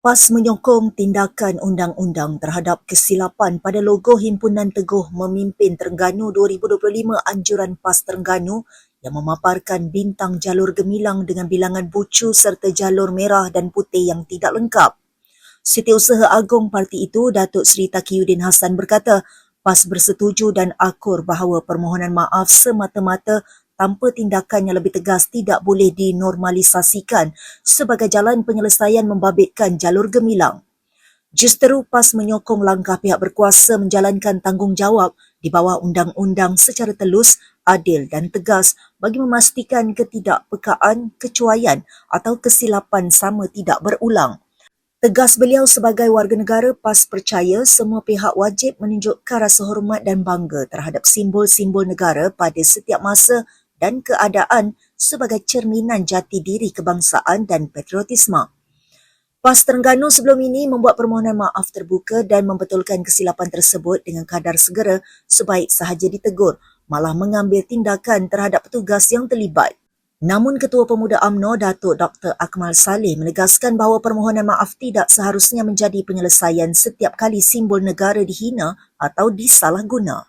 PAS menyokong tindakan undang-undang terhadap kesilapan pada logo Himpunan Teguh Memimpin Terengganu 2025 Anjuran PAS Terengganu yang memaparkan bintang jalur gemilang dengan bilangan bucu serta jalur merah dan putih yang tidak lengkap. Setiausaha Agung parti itu, Datuk Seri Taqiyuddin Hassan berkata, PAS bersetuju dan akur bahawa permohonan maaf semata-mata tanpa tindakan yang lebih tegas tidak boleh dinormalisasikan sebagai jalan penyelesaian membabitkan jalur gemilang. Justeru PAS menyokong langkah pihak berkuasa menjalankan tanggungjawab di bawah undang-undang secara telus, adil dan tegas bagi memastikan ketidakpekaan, kecuaian atau kesilapan sama tidak berulang. Tegas beliau sebagai warga negara PAS percaya semua pihak wajib menunjukkan rasa hormat dan bangga terhadap simbol-simbol negara pada setiap masa dan keadaan sebagai cerminan jati diri kebangsaan dan patriotisme. PAS Terengganu sebelum ini membuat permohonan maaf terbuka dan membetulkan kesilapan tersebut dengan kadar segera sebaik sahaja ditegur, malah mengambil tindakan terhadap petugas yang terlibat. Namun Ketua Pemuda AMNO Datuk Dr. Akmal Saleh menegaskan bahawa permohonan maaf tidak seharusnya menjadi penyelesaian setiap kali simbol negara dihina atau disalahguna.